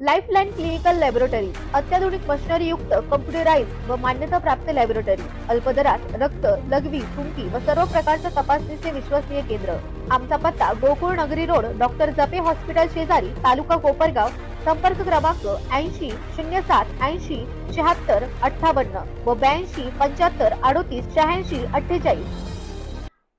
Lifeline clinical laboratory अत्याधुनिक machinery युक्त computerise व मान्यता प्राप्त लॅबोरेटरी अल्पदरात रक्त लघवी थुंकी व सर्व प्रकारच्या तपासणीचे विश्वसनीय केंद्र. आमचा पत्ता गोकुळ नगरी रोड डॉक्टर जपे हॉस्पिटल शेजारी तालुका कोपरगाव संपर्क क्रमांक ऐंशी शून्य सात ऐंशी शहात्तर अठ्ठावन्न व ब्याऐंशी पंच्याहत्तर अडोतीस शहाऐंशी अठ्ठेचाळीस.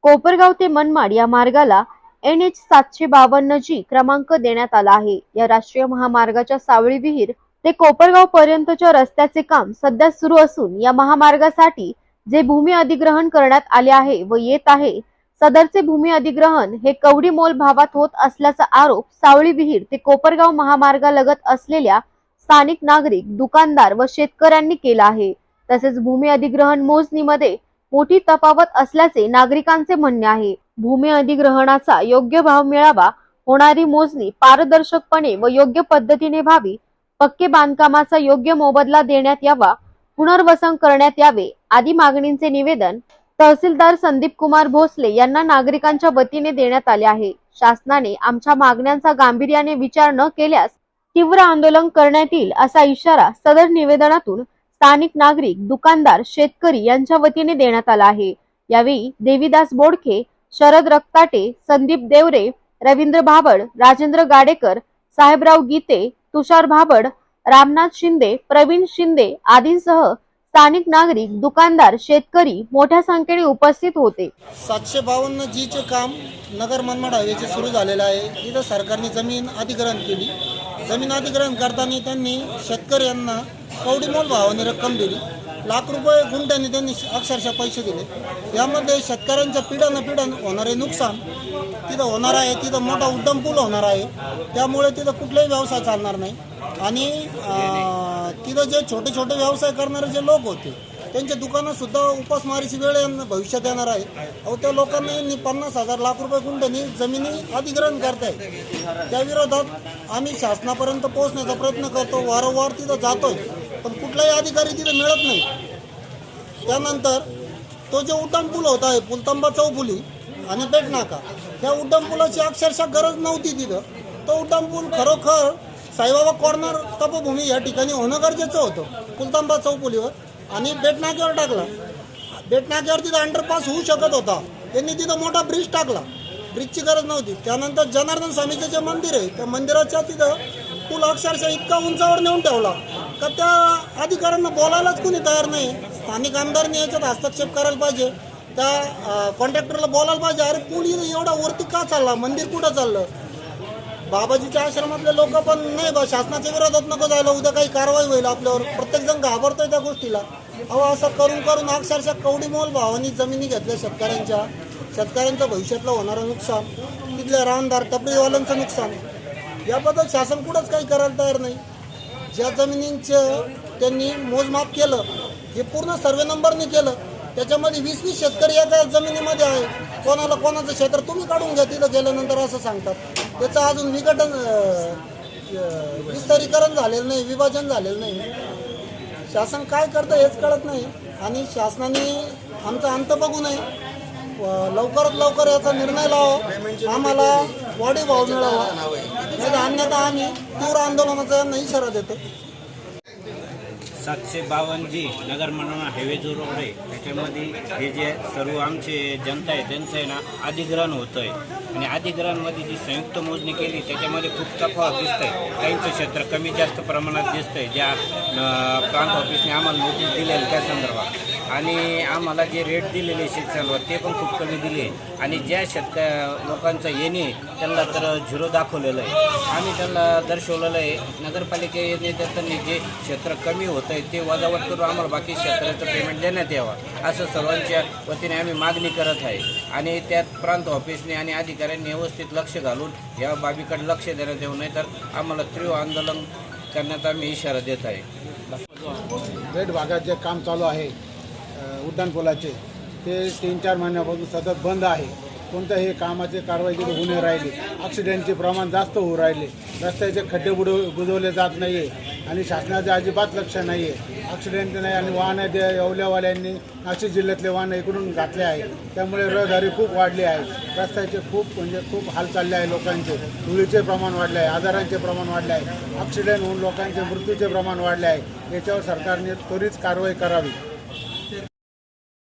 कोपरगाव ते मनमाड या मार्गाला एन एच सातशे बावन्न जी क्रमांक देण्यात आला आहे. या राष्ट्रीय महामार्गाच्या सावळी विहीर ते कोपरगाव पर्यंतच्या रस्त्याचे काम सध्या सुरू असून या महामार्गासाठी जे भूमी अधिग्रहण करण्यात आले आहे व येत आहे सदरचे भूमी अधिग्रहण हे कवडी मोल भावात होत असल्याचा आरोप सावळी विहीर ते कोपरगाव महामार्गालगत असलेल्या स्थानिक नागरिक दुकानदार व शेतकऱ्यांनी केला आहे. तसेच भूमी अधिग्रहण मोजणीमध्ये मोठी तपावत असल्याचे नागरिकांचे म्हणणे आहे. भूमी अधिग्रहणाचा योग्य भाव मिळावा होणारी मोजणी पारदर्शकपणे व योग्य पद्धतीने व्हावी पक्के बांधकामाचा योग्य मोबदला देण्यात यावा पुनर्वसन करण्यात यावे आदी मागणींचे निवेदन तहसीलदार संदीप कुमार भोसले यांना नागरिकांच्या वतीने देण्यात आले आहे. शासनाने आमच्या मागण्यांचा गांभीर्याने विचार न केल्यास तीव्र आंदोलन करण्यात येईल असा इशारा सदर निवेदनातून स्थानिक नागरिक दुकानदार शेतकरी यांच्या वतीने देण्यात आला आहे. यावेळी देवीदास बोडखे शरद रक्ताटे संदीप देवरे रवींद्र भाबड राजेंद्र गाडेकर साहेबराव गीते तुषार भाबड रामनाथ शिंदे प्रवीण शिंदे आदींसह स्थानिक नागरिक दुकानदार शेतकरी मोठ्या संख्येने उपस्थित होते. सातशे बावन्न जीचे काम नगर मनमाड हायवेचे सुरू झालेलं आहे. तिथं सरकारने जमीन अधिग्रहण केली. जमीन अधिग्रहण करताना त्यांनी शेतकऱ्यांना कवडीमोल भावाने रक्कम दिली. लाख रुपये गुंठ्याने त्यांनी अक्षरशः पैसे दिले. यामध्ये शेतकऱ्यांच्या पिढ्यानं पिढ्यान होणारे नुकसान तिथं होणार आहे तिथं मोठा उड्डाण पूल होणार आहे. त्यामुळे तिथं कुठलाही व्यवसाय चालणार नाही. आणि तिथं जे छोटे छोटे व्यवसाय करणारे जे लोक होते त्यांच्या दुकानातसुद्धा उपासमारीची वेळ भविष्यात येणार आहे. अहो त्या लोकांनी पन्नास हजार लाख रुपये गुंठ्यांनी जमिनी अधिग्रहण करताय त्याविरोधात आम्ही शासनापर्यंत पोहोचण्याचा प्रयत्न करतो. वारंवार तिथं जातोय. पण कुठलाही अधिकारी तिथं मिळत नाही. त्यानंतर तो जो उड्डाण पूल होता आहे पुलतांबा चौफुली आणि पेटनाका ह्या उड्डाण पुलाची अक्षरशः गरज नव्हती तिथं. तो उड्डाण पूल खरोखर साईबाबा कॉर्नर तपभूमी या ठिकाणी होणं गरजेचं होतं पुलतांबा चौफुलीवर आणि बेटनाक्यावर टाकला. बेटनाक्यावर तिथं अंडरपास होऊ शकत होता. त्यांनी तिथं मोठा ब्रिज टाकला. ब्रिजची गरज नव्हती. त्यानंतर जनार्दन स्वामीचं जे मंदिर आहे त्या मंदिराच्या तिथं पूल अक्षरशः इतका उंचावर नेऊन ठेवला. तर त्या अधिकाऱ्यांना बोलायलाच कोणी तयार नाही? स्थानिक आमदारांनी याच्यात हस्तक्षेप करायला पाहिजे. त्या कॉन्ट्रॅक्टरला बोलायला पाहिजे अरे पूल एवढा वरती का चालला? मंदिर कुठं चाललं? बाबाजीच्या आश्रमातले लोक पण नाही बा शासनाच्या विरोधात नको जायला उद्या काही कारवाई होईल आपल्यावर. प्रत्येक जण घाबरतोय त्या गोष्टीला. अहो असं करून करून अक्षरशः कवडी मोल भावानी जमिनी घेतल्या शेतकऱ्यांच्या. शेतकऱ्यांचं भविष्यातलं होणारं नुकसान. तिथल्या रानदार टपरीवाल्यांचं नुकसान. याबद्दल शासन कुठंच काही करायला तयार नाही. ज्या जमिनींचं त्यांनी मोजमाप केलं हे पूर्ण सर्वे नंबरने केलं त्याच्यामध्ये वीस वीस शेतकरी एका जमिनीमध्ये आहे. कोणाला कोणाचं क्षेत्र तुम्ही काढून घ्या तिथं गेल्यानंतर असं सांगतात. त्याचं अजून विघटन विस्तरीकरण विस्तारीकरण झालेलं नाही विभाजन झालेलं नाही. शासन काय करतं हेच कळत नाही आणि शासनाने आमचा अंत बघू नये. लवकरात लवकर याचा निर्णय लावा. आम्हाला बॉडी भाव मिळावा. म्हणजे नाही अन्यथा आम्ही तीव्र आंदोलनाचा यांना इशारा देतो सातशे बावन्न जी नगर मनोना हायवे जो रोड आहे त्याच्यामध्ये हे जे सर्व आमचे जनता आहे त्यांचं आहे ना अधिग्रहण होतं आहे आणि अधिग्रहणमध्ये जी संयुक्त मोजणी केली त्याच्यामध्ये खूप तफावत दिसत आहे काहींचं क्षेत्र कमी जास्त प्रमाणात दिसतं आहे ज्या प्रांत ऑफिसने आम्हाला नोटीस दिलेली त्या संदर्भात. आणि आम्हाला जे रेट दिलेले शेतकऱ्यांवर ते पण खूप कमी दिले. आणि ज्या शेतकऱ्या लोकांचं येणे त्यांना तर झिरो दाखवलेलं आहे. आम्ही त्यांना दर्शवलेलं आहे नगरपालिकेने त्यांनी जे क्षेत्र कमी होतं आहे ते वजावट करून आम्हाला बाकी क्षेत्राचं पेमेंट देण्यात यावं असं सर्वांच्या वतीने आम्ही मागणी करत आहे. आणि त्यात प्रांत ऑफिसने आणि अधिकाऱ्यांनी व्यवस्थित लक्ष घालून या बाबीकडे लक्ष देण्यात येऊ नये तर आम्हाला तीव्र आंदोलन करण्याचा आम्ही इशारा देत आहे. बेट भागात जे काम चालू आहे उड्डाणपुलाचे ते तीन चार महिन्यापासून सतत बंद आहे. कोणत्याही कामाचे कारवाई तिथे होऊ नाही राहिली ॲक्सिडेंटचे प्रमाण जास्त होऊ राहिले. रस्त्याचे खड्डे बुडव बुजवले जात नाही आहे आणि शासनाचे अजिबात लक्ष नाही आहे ॲक्सिडेंट नाही आणि वाहनं जे येवल्यावाल्यांनी नाशिक जिल्ह्यातले वाहनं इकडून घातले आहे त्यामुळे रहदारी खूप वाढली आहे. रस्त्याचे खूप म्हणजे खूप हाल चालले आहे लोकांचे. धुळीचे प्रमाण वाढले आहे. आजारांचे प्रमाण वाढले आहे. ॲक्सिडेंट होऊन लोकांचे मृत्यूचे प्रमाण वाढले आहे. याच्यावर सरकारने त्वरित कारवाई करावी.